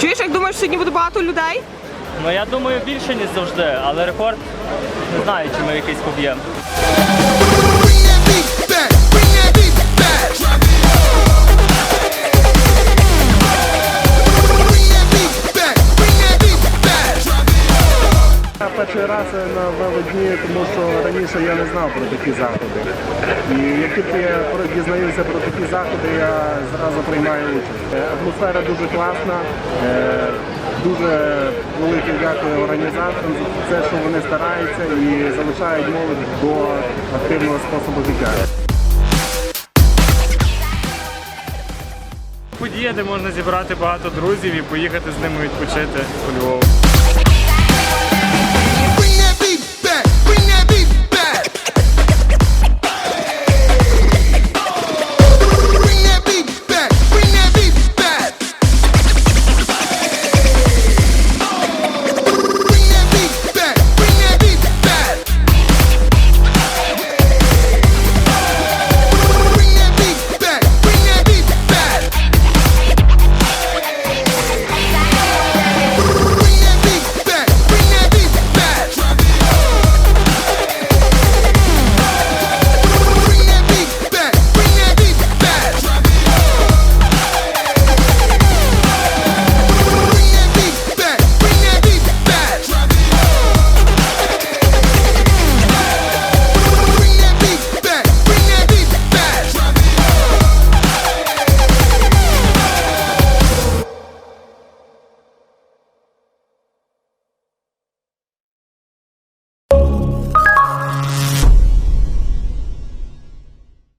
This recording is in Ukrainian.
Чуєш, як думаєш, сьогодні буде багато людей? Ну я думаю, більше ніж завжди, але рекорд не знаю, чи ми якийсь поб'ємо. Перший раз на велодні, тому що раніше я не знав про такі заходи. І як тільки я дізнаюся про такі заходи, я зразу приймаю участь. Е, Атмосфера дуже класна. Е, Дуже велике дякую організаторам за те, що вони стараються і залишають молодь до активного способу життя. Подія, де можна зібрати багато друзів і поїхати з ними відпочити у Львов.